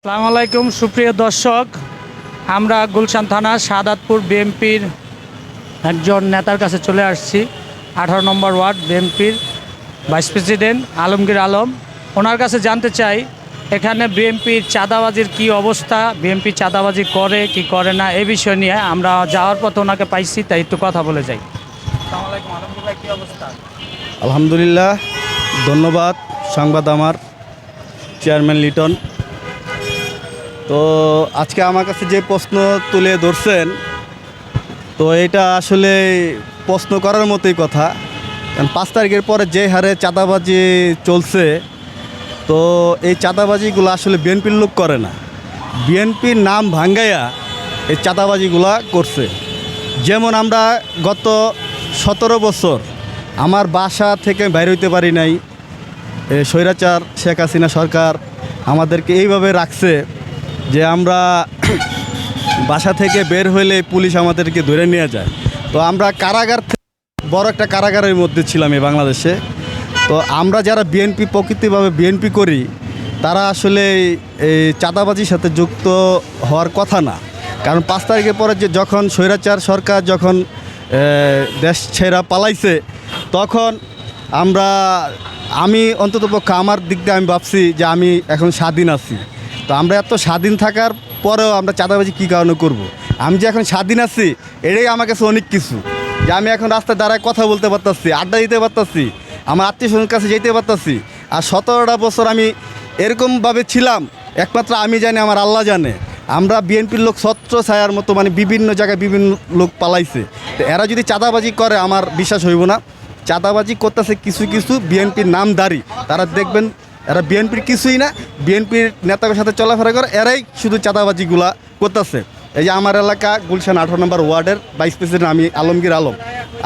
আসসালামু আলাইকুম, সুপ্রিয় দর্শক। আমরা গুলশান থানা সাদাতপুর বিএমপির একজন নেতার কাছে চলে আসছি। আঠারো নম্বর ওয়ার্ড বিএমপির ভাইস প্রেসিডেন্ট আলমগীর আলম। ওনার কাছে জানতে চাই, এখানে বিএমপির চাঁদাবাজির কি অবস্থা? বিএমপি চাঁদাবাজি করে কি করে না? এ বিষয় নিয়ে আমরা যাওয়ার পথে ওনাকে পাইছি, তাই একটু কথা বলে যাই। আলহামদুলিল্লাহ, ধন্যবাদ। সংবাদ আমার, চেয়ারম্যান লিটন। তো আজকে আমার কাছে যে প্রশ্ন তুলে ধরছেন, তো এটা আসলে প্রশ্ন করার মতোই কথা। কারণ পাঁচ তারিখের পরে যে হারে চাঁদাবাজি চলছে, তো এই চাঁদাবাজিগুলো আসলে বিএনপির লোক করে না। বিএনপির নাম ভাঙ্গাইয়া এই চাঁদাবাজিগুলা করছে। যেমন আমরা গত সতেরো বছর আমার বাসা থেকে বাইরে হইতে পারি নাই স্বৈরাচার, শেখ হাসিনা সরকার আমাদেরকে এইভাবে রাখছে। যে আমরা বাসা থেকে বের হইলে পুলিশ আমাদেরকে ধরে নিয়ে যায়। তো আমরা কারাগার বড় একটা কারাগারের মধ্যে ছিলাম এই বাংলাদেশে। তো আমরা যারা বিএনপি প্রকৃতিভাবে বিএনপি করি, তারা আসলে এই চাঁদাবাজির সাথে যুক্ত হওয়ার কথা না। কারণ পাঁচ তারিখের পরে যে যখন স্বৈরাচার সরকার যখন দেশ ছেড়া পালাইছে, তখন আমরা, আমি অন্ততপক্ষে আমার দিক দিয়ে আমি ভাবছি যে আমি এখন স্বাধীন আছি। তো আমরা এত স্বাধীন থাকার পরেও আমরা চাঁদাবাজি কী কারণে করব। আমি যে এখন স্বাধীন আছি, এটাই আমার কাছে অনেক কিছু। যে আমি এখন রাস্তায় দাঁড়ায় কথা বলতে পারতাছি, আড্ডা দিতে পারতাছি, আমার আত্মীয় স্বজনের কাছে যেতে পারতাছি, আর সতেরোটা বছর আমি এরকমভাবে ছিলাম, একমাত্র আমি জানি আমার আল্লাহ জানে। আমরা বিএনপির লোক ছত্র ছায়ার মতো মানে বিভিন্ন জায়গায় বিভিন্ন লোক পালাইছে। তো এরা যদি চাঁদাবাজি করে, আমার বিশ্বাস হইব না। চাঁদাবাজি করতেছে কিছু কিছু বিএনপির নামধারী, তারা দেখবেন এরা বিএনপির কিছুই না, বিএনপির নেতাদের সাথে চলাফেরা করে, এরাই শুধু চাঁদাবাজিগুলা করতেছে। এই যে আমার এলাকা, গুলশান আঠারো নম্বর ওয়ার্ডের ভাইস প্রেসিডেন্ট আমি আলমগীর আলম।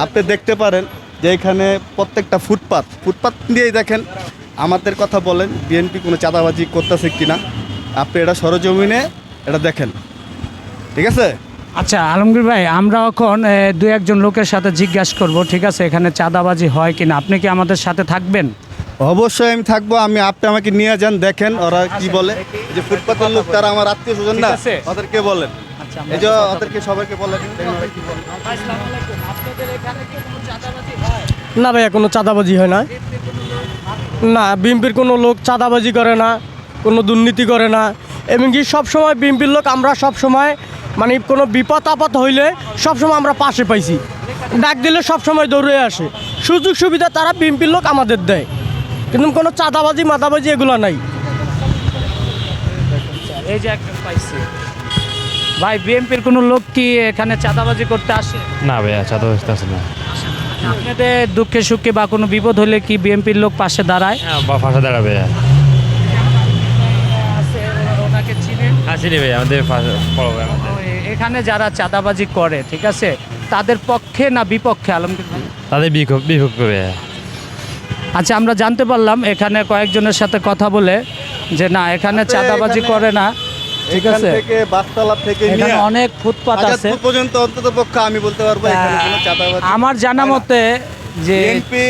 আপনি দেখতে পারেন যে এখানে প্রত্যেকটা ফুটপাত ফুটপাত দিয়েই দেখেন, আমাদের কথা বলেন, বিএনপি কোনো চাঁদাবাজি করতেছে কিনা। আপনি এটা সরজমিনে এটা দেখেন। ঠিক আছে? আচ্ছা আলমগীর ভাই, আমরা এখন দু একজন লোকের সাথে জিজ্ঞাসা করব, ঠিক আছে, এখানে চাঁদাবাজি হয় কিনা? আপনি কি আমাদের সাথে থাকবেন? অবশ্যই আমি থাকব আমি আপনি আমাকে নিয়ে যান দেখেন ওরা কি বলে। যে ফুটপাতের লোক তারা আমার আত্মীয় স্বজন না আছে। ওদেরকে বলেন। আচ্ছা এই যে ওদেরকে সবাইকে বলেন না ভাইয়া কোনো চাঁদাবাজি হয় না। না বিএমপির কোনো লোক চাঁদাবাজি করে না কোনো দুর্নীতি করে না। এমনকি সবসময় বিএমপির লোক আমরা সবসময় মানে কোনো বিপদ আপদ হইলে সবসময় আমরা পাশে পাইছি। ডাক দিলে সবসময় দৌড়ে আসে। সুযোগ সুবিধা তারা বিএমপির লোক আমাদের দেয়। কিন্তু কোনো চাঁদাবাজি মাতাবাজি এগুলো নাই। এই যে একজন পাইছি। ভাই বিএনপির কোনো লোক কি এখানে চাঁদাবাজি করতে আসে? না ভাইয়া চাঁদা ব্যস্ত আছে না। আপনাদের দুঃখে সুখে বা কোনো বিপদ হলে কি বিএনপির লোক পাশে দাঁড়ায়? হ্যাঁ বা পাশে দাঁড়াবে। ওনাকে চিনেন? হ্যাঁ চিনি ভাই আমাদের এখানে যারা চাঁদাবাজি করে ঠিক আছে? তাদের পক্ষে না বিপক্ষে আলমগীর ভাই? তাদের বিক্ষোভ বিক্ষোভ করবে আচ্ছা আমরা জানতে পারলাম এখানে কয়েকজনের সাথে কথা বলে যে না এখানে চাঁদাবাজি করে না ঠিক আছে? থেকে বাসতলা থেকে এখানে অনেক ফুটপাত আছে। পর্যন্ত অন্তত পক্ষে আমি বলতে পারব এখানে কোনো চাঁদাবাজি আমার জানা মতে যে বিএনপি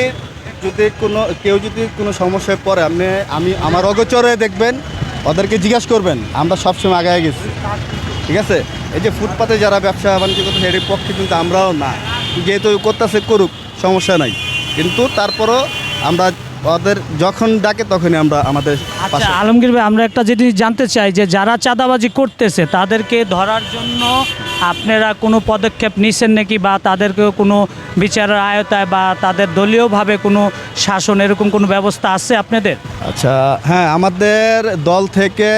যদি কোনো কেউ যদি কোনো সমস্যায় পড়ে আপনি আমি আমার অগোচরে দেখবেন ওদেরকে জিজ্ঞাসা করবেন আমরা সবসময় আগায় গেছি ঠিক আছে? এই যে ফুটপাতে যারা ব্যবসা বাণিজ্য করতেছে এর পক্ষে কিন্তু আমরাও না। যেহেতু করতেছে করুক সমস্যা নাই। কিন্তু তারপরও আমরা ওদের যখন ডাকে তখনই আমরা আমাদের আচ্ছা আলমগীর ভাই আমরা একটা জিনিস জানতে চাই যে যারা চাঁদাবাজি করতেছে তাদেরকে ধরার জন্য আপনারা কোনো পদক্ষেপ নিছেন নাকি বা তাদেরকে কোনো বিচারের আয়তায় বা তাদের দলীয়ভাবে কোনো শাসন এরকম কোনো ব্যবস্থা আছে আপনাদের? আচ্ছা হ্যাঁ আমাদের দল থেকে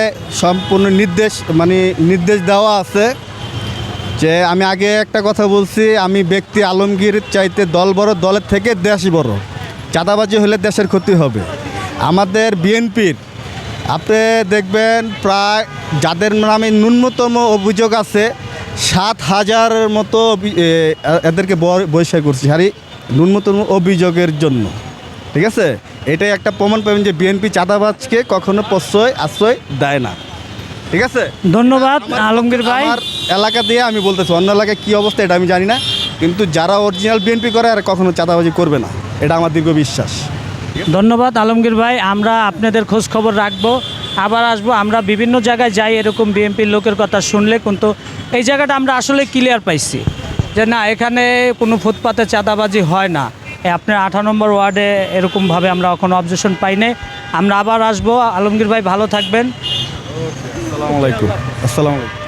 সম্পূর্ণ নির্দেশ মানে নির্দেশ দেওয়া আছে যে আমি আগে একটা কথা বলছি আমি ব্যক্তি আলমগীর চাইতে দল বড় দলের থেকে দেশ বড়। চাঁদাবাজি হলে দেশের ক্ষতি হবে। আমাদের বিএনপির আপনি দেখবেন প্রায় যাদের নামে ন্যূনতম অভিযোগ আছে সাত হাজারের মতো এদেরকে ব- বহিষ্কার করছি। হারি ন্যূনতম অভিযোগের জন্য। ঠিক আছে? এটাই একটা প্রমাণ পাবেন যে বিএনপি চাঁদাবাজকে কখনো প্রশ্রয় আশ্রয় দেয় না। ঠিক আছে? ধন্যবাদ আলমগীর ভাই। আমার এলাকা দিয়ে আমি বলতেছি অন্য এলাকায় কী অবস্থা এটা আমি জানি না। কিন্তু যারা অরিজিনাল বিএনপি করে আর কখনো চাঁদাবাজি করবে না। এটা আমার দীর্ঘ বিশ্বাস। ধন্যবাদ আলমগীর ভাই আমরা আপনাদের খোঁজ খবর রাখব আবার আসব আমরা বিভিন্ন জায়গায় যাই এরকম বিএনপির লোকের কথা শুনলে কিন্তু এই জায়গাটা আমরা আসলে ক্লিয়ার পাইছি যে না এখানে কোনো ফুটপাতে চাঁদাবাজি হয় না। আপনার আঠারো নম্বর ওয়ার্ডে এরকমভাবে আমরা কোনো অবজেকশন পাই নাই। আমরা আবার আসব। আলমগীর ভাই ভালো থাকবেন। আসসালামু আলাইকুম। আসসালামু আলাইকুম।